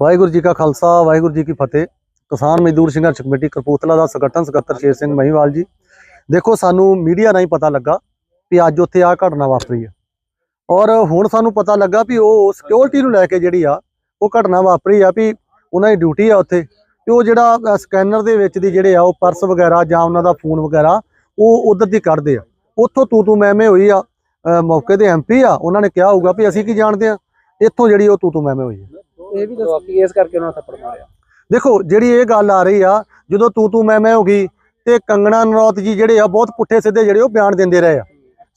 ਵਾਹਿਗੁਰੂ ਜੀ ਕਾ ਖਾਲਸਾ, ਵਾਹਿਗੁਰੂ ਜੀ ਕੀ ਫਤਿਹ। ਕਿਸਾਨ ਮਜ਼ਦੂਰ ਸੰਘਰਸ਼ ਕਮੇਟੀ ਕਪੂਰਥਲਾ ਦਾ ਸੰਗਠਨ ਸਕੱਤਰ ਸ਼ੇਰ ਸਿੰਘ ਮਹੀਵਾਲ ਜੀ। ਦੇਖੋ, ਸਾਨੂੰ ਮੀਡੀਆ ਰਾਹੀਂ ਪਤਾ ਲੱਗਾ ਵੀ ਅੱਜ ਉੱਥੇ ਆ ਘਟਨਾ ਵਾਪਰੀ ਆ। ਔਰ ਹੁਣ ਸਾਨੂੰ ਪਤਾ ਲੱਗਾ ਵੀ ਉਹ ਸਿਕਿਉਰਿਟੀ ਨੂੰ ਲੈ ਕੇ ਜਿਹੜੀ ਆ, ਉਹ ਘਟਨਾ ਵਾਪਰੀ ਆ ਵੀ ਉਹਨਾਂ ਦੀ ਡਿਊਟੀ ਆ ਉੱਥੇ। ਤੇ ਉਹ ਜਿਹੜਾ ਸਕੈਨਰ ਦੇ ਵਿੱਚ ਦੀ ਜਿਹੜੇ ਆ, ਉਹ ਪਰਸ ਵਗੈਰਾ ਜਾਂ ਉਹਨਾਂ ਦਾ ਫੋਨ ਵਗੈਰਾ, ਉਹ ਉਧਰ ਦੀ ਕੱਢਦੇ ਆ। ਉੱਥੋਂ ਤੂੰ ਤੂੰ ਮੈਂ ਹੋਈ ਆ ਮੌਕੇ ਦੇ ਐਮਪੀ ਆ, ਉਹਨਾਂ ਨੇ ਕਿਹਾ ਹੋਊਗਾ ਵੀ ਅਸੀਂ ਕੀ ਜਾਣਦੇ ਆ? ਇੱਥੋਂ ਜਿਹੜੀ ਉਹ ਤੂੰ ਤੂੰ ਮੈਂ ਹੋਈ ਆ। ਇਹ ਵੀ ਦੱਸੋ ਕਿ ਇਸ ਕਰਕੇ ਉਹਨਾਂ ਥੱਪੜ ਮਾਰਿਆ। ਦੇਖੋ ਜਿਹੜੀ ਇਹ ਗੱਲ ਆ ਰਹੀ ਆ ਜਦੋਂ ਤੂੰ ਤੂੰ ਮੈਂ ਮੈਂ ਹੋ ਗਈ ਤੇ ਕੰਗਣਾ ਨਰੌਤ ਜੀ ਜਿਹੜੇ ਆ ਬਹੁਤ ਪੁੱਠੇ ਸਿੱਧੇ ਜਿਹੜੇ ਉਹ ਬਿਆਨ ਦਿੰਦੇ ਰਹੇ ਆ।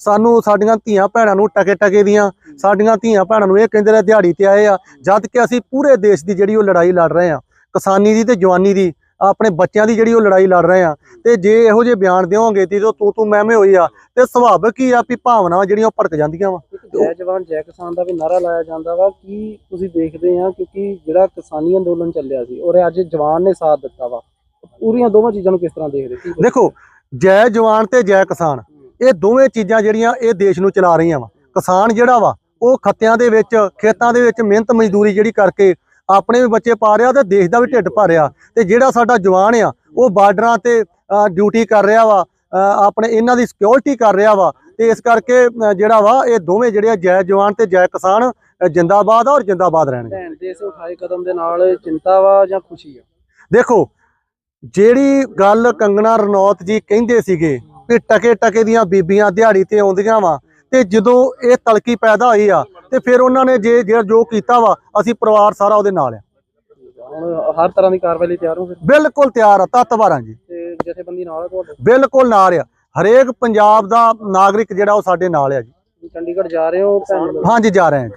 ਸਾਨੂੰ ਸਾਡੀਆਂ ਧੀਆਂ ਭੈਣਾਂ ਨੂੰ ਟਕੇ ਟਕੇ ਦੀਆਂ ਸਾਡੀਆਂ ਧੀਆਂ ਭੈਣਾਂ ਨੂੰ ਇਹ ਕਹਿੰਦੇ ਰਹੇ ਦਿਹਾੜੀ ਤੇ ਆਏ ਆ ਜਦ ਕਿ ਅਸੀਂ ਪੂਰੇ ਦੇਸ਼ ਦੀ ਜਿਹੜੀ ਉਹ ਲੜਾਈ ਲੜ ਰਹੇ ਆ ਕਿਸਾਨੀ ਦੀ ਤੇ ਜਵਾਨੀ ਦੀ ਆਪਣੇ ਬੱਚਿਆਂ ਦੀ ਜਿਹੜੀ ਉਹ ਲੜਾਈ ਲੜ ਰਹੇ ਆ। ਤੇ ਜੇ ਇਹੋ ਜਿਹੇ ਬਿਆਨ ਦਿਓਗੇ ਤੇ ਜਦੋਂ ਤੂੰ ਤੂੰ ਮੈਂ ਮੈਂ ਹੋਈ ਆ ਤੇ ਸੁਭਾਵਿਕ ਹੀ ਆ ਵੀ ਭਾਵਨਾਵਾਂ ਜਿਹੜੀਆਂ ਉਹ ਭੜਕ ਜਾਂਦੀਆਂ ਵਾ। ਜੈ ਜਵਾਨ ਜੈ ਕਿਸਾਨ ਦਾ ਵੀ ਨਾਰਾ ਲਾਇਆ ਜਾਂਦਾ ਵਾ ਕੀ ਤੁਸੀਂ ਦੇਖਦੇ ਆ ਕਿਉਂਕਿ ਜਿਹੜਾ ਕਿਸਾਨੀ ਅੰਦੋਲਨ ਚੱਲਿਆ ਸੀ ਔਰ ਅੱਜ ਜਵਾਨ ਨੇ ਸਾਥ ਦਿੱਤਾ ਵਾ। ਪੂਰੀਆਂ ਦੋਵਾਂ ਚੀਜ਼ਾਂ ਨੂੰ ਕਿਸ ਤਰ੍ਹਾਂ ਦੇਖਦੇ ਕੀ ਦੇਖੋ ਜੈ ਜਵਾਨ ਤੇ ਜੈ ਕਿਸਾਨ ਇਹ ਦੋਵੇਂ ਚੀਜ਼ਾਂ ਜਿਹੜੀਆਂ ਇਹ ਦੇਸ਼ ਨੂੰ ਚਲਾ ਰਹੀਆਂ ਵਾ। ਕਿਸਾਨ ਜਿਹੜਾ ਵਾ ਉਹ ਖੱਤਿਆਂ ਦੇ ਵਿੱਚ ਖੇਤਾਂ ਦੇ ਵਿੱਚ ਮਿਹਨਤ ਮਜ਼ਦੂਰੀ ਜਿਹੜੀ ਕਰਕੇ ਆਪਣੇ ਵੀ ਬੱਚੇ ਪਾ ਰਿਹਾ ਤੇ ਦੇਸ਼ ਦਾ ਵੀ ਢਿੱਡ ਭਰ ਰਿਹਾ ਤੇ ਜਿਹੜਾ ਸਾਡਾ ਜਵਾਨ ਆ ਉਹ ਬਾਰਡਰਾਂ ਤੇ ਡਿਊਟੀ ਕਰ ਰਿਹਾ ਵਾ ਆਪਣੇ ਇਹਨਾਂ ਦੀ ਸਿਕਿਉਰਿਟੀ ਕਰ ਰਿਹਾ ਵਾ ਤੇ ਇਸ ਕਰਕੇ ਜਿਹੜਾ ਵਾ ਇਹ ਦੋਵੇਂ ਜਿਹੜੇ ਜੈ ਜਵਾਨ ਤੇ ਜੈ ਕਿਸਾਨ ਜਿੰਦਾਬਾਦ ਆ ਔਰ ਜਿੰਦਾਬਾਦ ਰਹਿਣਗੇ। ਭੈਣ ਦੇ ਇਸ ਉਠਾਏ ਕਦਮ ਦੇ ਨਾਲ ਚਿੰਤਾ ਵਾ ਜਾਂ ਖੁਸ਼ੀ ਆ? ਦੇਖੋ ਜਿਹੜੀ ਗੱਲ ਕੰਗਣਾ ਰਣੌਤ ਜੀ ਕਹਿੰਦੇ ਸੀਗੇ ਕਿ ਟਕੇ ਟਕੇ ਦੀਆਂ ਬੀਬੀਆਂ ਦਿਹਾੜੀ ਤੇ ਆਉਂਦੀਆਂ ਵਾ ਤੇ ਜਦੋਂ ਇਹ ਤਲਕੀ ਪੈਦਾ ਹੋਈ ਆ ਤੇ ਫਿਰ ਉਹਨਾਂ ਨੇ ਜੇ ਜਿਹੜਾ ਜੋ ਕੀਤਾ ਵਾ ਅਸੀਂ ਪਰਿਵਾਰ ਸਾਰਾ ਉਹਦੇ ਨਾਲ ਆ। ਹਰ ਤਰ੍ਹਾਂ ਦੀ ਕਾਰਵਾਈ ਲਈ ਤਿਆਰ ਹੋ ਬਿਲਕੁਲ ਤਿਆਰ ਆ ਤਤਵਾਰਾਂ ਜੀ। ਜਥੇਬੰਦੀ ਨਾਲ ਆ ਤੁਹਾਡੇ? ਬਿਲਕੁਲ ਨਾਲ ਆ। ਹਰੇਕ ਪੰਜਾਬ ਦਾ ਨਾਗਰਿਕ ਜਿਹੜਾ ਉਹ ਸਾਡੇ ਨਾਲ ਆ ਜੀ। ਚੰਡੀਗੜ੍ਹ ਜਾ ਰਹੇ ਹੋ ਭੈਣ ਨੂੰ ਹਾਂਜੀ ਜਾ ਰਹੇ ਹਾਂ ਜੀ।